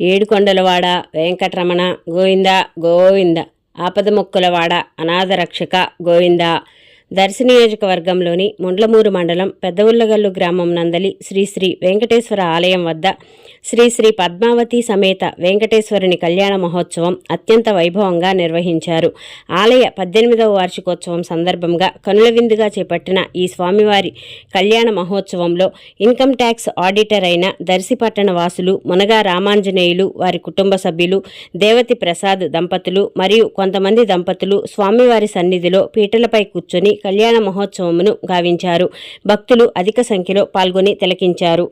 ఏడుకొండలవాడ వెంకటరమణ గోవింద గోవింద. ఆపదముక్కులవాడ అనాథ రక్షక గోవింద. దర్శి నియోజకవర్గంలోని ముండ్లమూరు మండలం పెద్దవుల్లగల్లు గ్రామం నందలి శ్రీ శ్రీ వెంకటేశ్వర ఆలయం వద్ద శ్రీ శ్రీ పద్మావతి సమేత వెంకటేశ్వరుని కళ్యాణ మహోత్సవం అత్యంత వైభవంగా నిర్వహించారు. ఆలయ పద్దెనిమిదవ వార్షికోత్సవం సందర్భంగా కనుల విందుగా చేపట్టిన ఈ స్వామివారి కళ్యాణ మహోత్సవంలో ఇన్కమ్ ట్యాక్స్ ఆడిటర్ అయిన దర్శి పట్టణ వాసులు మునగా రామాంజనేయులు వారి కుటుంబ సభ్యులు దేవతి ప్రసాద్ దంపతులు మరియు కొంతమంది దంపతులు స్వామివారి సన్నిధిలో పీటలపై కూర్చొని కళ్యాణ మహోత్సవమును గావించారు. భక్తులు అధిక సంఖ్యలో పాల్గొని తిలకించారు.